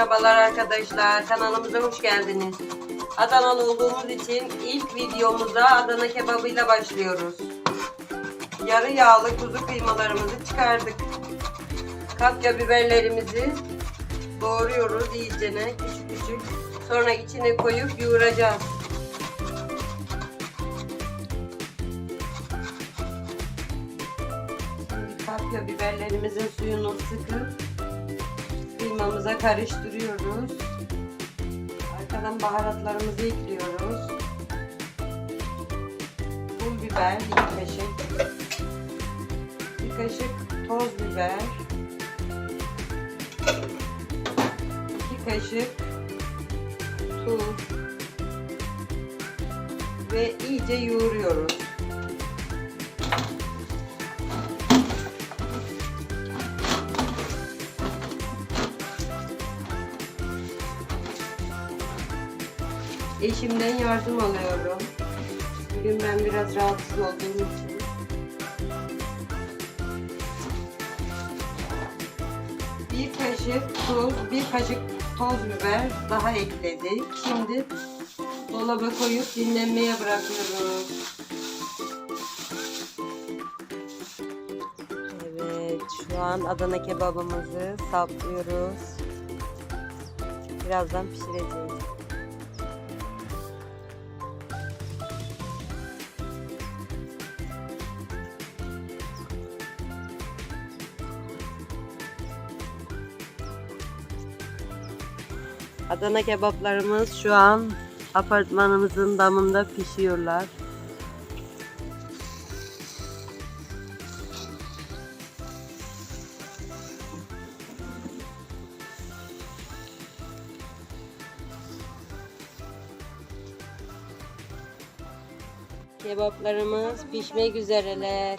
Merhabalar arkadaşlar. Kanalımıza hoş geldiniz. Adanalı olduğumuz için ilk videomuza Adana kebabıyla başlıyoruz. Yarı yağlı kuzu kıymalarımızı çıkardık. Kapya biberlerimizi doğruyoruz iyicene küçük küçük. Sonra içine koyup yoğuracağız. Şimdi kapya biberlerimizin suyunu sıkıp kıymamıza karıştırıyoruz. Arkadan baharatlarımızı ekliyoruz. Pul biber bir kaşık. Bir kaşık toz biber. iki kaşık tuz ve iyice yoğuruyoruz. Eşimden yardım alıyorum. Bugün ben biraz rahatsız olduğum için. Bir kaşık tuz, bir kaşık toz biber daha ekledik. Şimdi dolaba koyup dinlenmeye bırakıyoruz. Evet, şu an Adana kebabımızı saplıyoruz. Birazdan pişireceğiz. Adana kebaplarımız şu an apartmanımızın damında pişiyorlar. Kebaplarımız pişmek üzereler.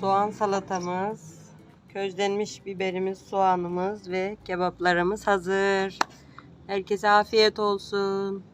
Soğan salatamız, közlenmiş biberimiz, soğanımız ve kebaplarımız hazır. Herkese afiyet olsun.